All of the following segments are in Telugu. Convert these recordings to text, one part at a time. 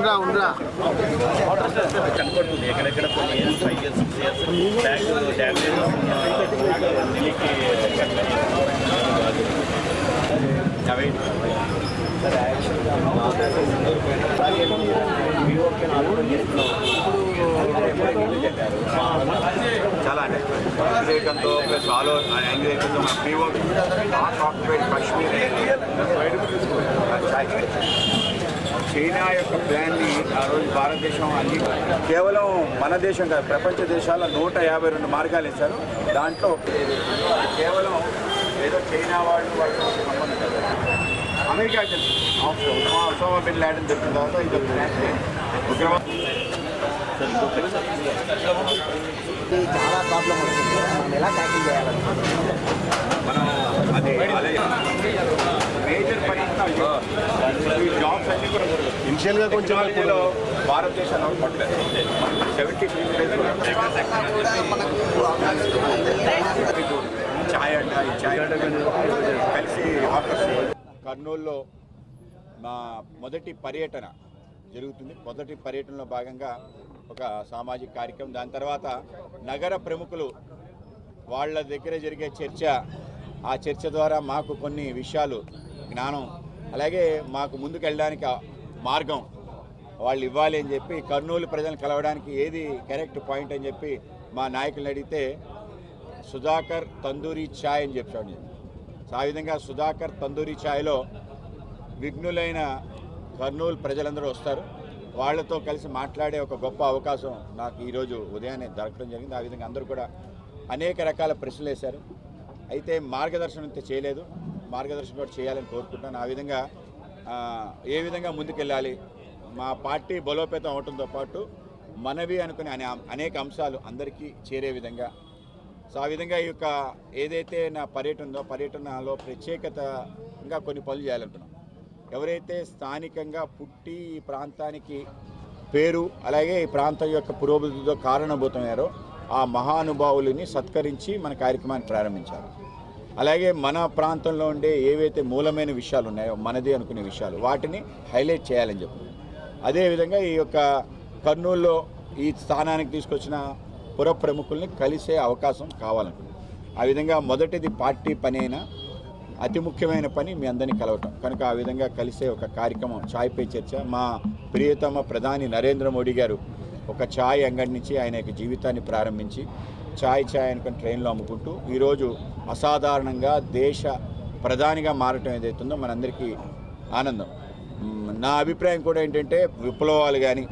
ఉండరా ఉండరా. కనపడుతుంది ఎక్కడెక్కడ కొన్ని years five years six years చాలా అంటే వ్యతిరేకంతో ప్లస్ ఆలో యాంగ్జైటీతో మన PO not occupied Kashmir China యొక్క ప్లాన్ని ఆ రోజు భారతదేశం అన్ని కేవలం మన దేశం కాదు ప్రపంచ దేశాల నూట యాభై రెండు మార్గాలు ఇచ్చారు దాంట్లో కేవలం ఏదో చైనా వాళ్ళు వాళ్ళు సంబంధం అమెరికా తెలుసు ఒసామా బిన్ లాడెన్ తర్వాత ఇది ఉగ్రవాద ఇది చాలా ప్రాబ్లం అవుతుంది మనం ఎలా ట్యాకిల్ చేయాలని మనం అది అదే మేజర్ జాబ్స్ అన్ని కూడా ఇనిషియల్గా కొంచెం సెవెంటీ ఛాయ్ అంట ఛాయ్ కలిసి కర్నూలులో నా మొదటి పర్యటన జరుగుతుంది. మొదటి పర్యటనలో భాగంగా ఒక సామాజిక కార్యక్రమం. దాని తర్వాత నగర ప్రముఖులు వాళ్ళ దగ్గర జరిగే చర్చ. ఆ చర్చ ద్వారా మాకు కొన్ని విషయాలు జ్ఞానం అలాగే మాకు ముందుకు వెళ్ళడానికి మార్గం వాళ్ళు ఇవ్వాలి అని చెప్పి కర్నూలు ప్రజలను కలవడానికి ఏది కరెక్ట్ పాయింట్ అని చెప్పి మా నాయకులను అడిగితే సుధాకర్ తందూరి ఛాయ్ అని చెప్పాడు. సో ఆ విధంగా సుధాకర్ తందూరి ఛాయ్లో విఘ్నులైన కర్నూలు ప్రజలందరూ వస్తారు. వాళ్ళతో కలిసి మాట్లాడే ఒక గొప్ప అవకాశం నాకు ఈరోజు ఉదయాన్నే దొరకడం జరిగింది. ఆ విధంగా అందరూ కూడా అనేక రకాల ప్రశ్నలు వేశారు. అయితే మార్గదర్శనం అయితే చేయలేదు. మార్గదర్శనం కూడా చేయాలని కోరుకుంటున్నాను. ఆ విధంగా ఏ విధంగా ముందుకెళ్ళాలి? మా పార్టీ బలోపేతం అవడంతో పాటు మనవి అనుకునే అనే అనేక అంశాలు అందరికీ చేరే విధంగా. సో ఆ విధంగా ఈ యొక్క ఏదైతే నా పర్యటన ఉందో పర్యటనలో ఇంకా కొన్ని పనులు చేయాలనుకున్నాం. ఎవరైతే స్థానికంగా పుట్టి ఈ ప్రాంతానికి పేరు అలాగే ఈ ప్రాంతం యొక్క పురోభివృద్ధితో కారణభూతమయ్యారో ఆ మహానుభావులని సత్కరించి మన కార్యక్రమాన్ని ప్రారంభించారు. అలాగే మన ప్రాంతంలో ఉండే ఏవైతే మూలమైన విషయాలు ఉన్నాయో మనది అనుకునే విషయాలు వాటిని హైలైట్ చేయాలని చెప్పి. అదేవిధంగా ఈ యొక్క కర్నూలులో ఈ స్థానానికి తీసుకొచ్చిన పుర ప్రముఖుల్ని కలిసే అవకాశం కావాలనుకుంది ఆ విధంగా మొదటిది పార్టీ పని అయినా అతి ముఖ్యమైన పని మీ అందరినీ కలవటం. కనుక ఆ విధంగా కలిసే ఒక కార్యక్రమం ఛాయ్ పే చర్చ. మా ప్రియతమ ప్రధాని నరేంద్ర మోడీ గారు ఒక ఛాయ్ అంగడి నుంచి ఆయన యొక్క జీవితాన్ని ప్రారంభించి ఛాయ్ ఛాయ్ అనుకుని ట్రైన్లో అమ్ముకుంటూ ఈరోజు అసాధారణంగా దేశ ప్రధానిగా మారటం ఏదైతుందో మనందరికీ ఆనందం. నా అభిప్రాయం కూడా ఏంటంటే విప్లవాలు కానీ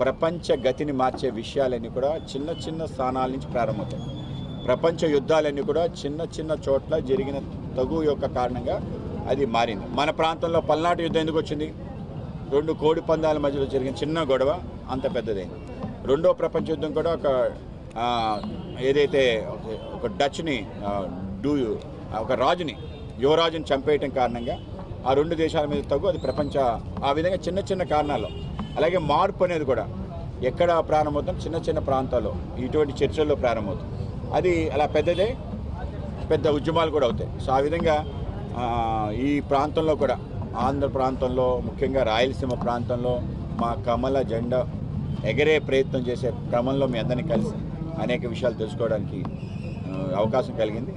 ప్రపంచ గతిని మార్చే విషయాలన్నీ కూడా చిన్న చిన్న స్థానాల నుంచి ప్రారంభమవుతాయి. ప్రపంచ యుద్ధాలన్నీ కూడా చిన్న చిన్న చోట్ల జరిగిన తగు యొక్క కారణంగా అది మారింది. మన ప్రాంతంలో పల్నాటి యుద్ధం ఎందుకు వచ్చింది? రెండు కోడి పందాల మధ్యలో జరిగిన చిన్న గొడవ అంత పెద్దదైంది. రెండో ప్రపంచ యుద్ధం కూడా ఒక ఏదైతే ఒక- డచ్ని డూ ఒక రాజుని యువరాజుని చంపేయటం కారణంగా ఆ రెండు దేశాల మీద తగ్గు అది ప్రపంచ ఆ విధంగా చిన్న చిన్న కారణాలు అలాగే మార్పు అనేది కూడా ఎక్కడ ప్రారంభమవుతుంది చిన్న చిన్న ప్రాంతాల్లో ఇటువంటి చర్చల్లో ప్రారంభమవుతుంది. అది అలా పెద్దదే పెద్ద ఉద్యమాలు కూడా అవుతాయి. సో ఆ విధంగా ఈ ప్రాంతంలో కూడా ఆంధ్ర ప్రాంతంలో ముఖ్యంగా రాయలసీమ ప్రాంతంలో మా కమల జెండా ఎగరే ప్రయత్నం చేసే క్రమంలో మీ అందరినీ కలిసి అనేక విషయాలు తెలుసుకోవడానికి అవకాశం కలిగింది.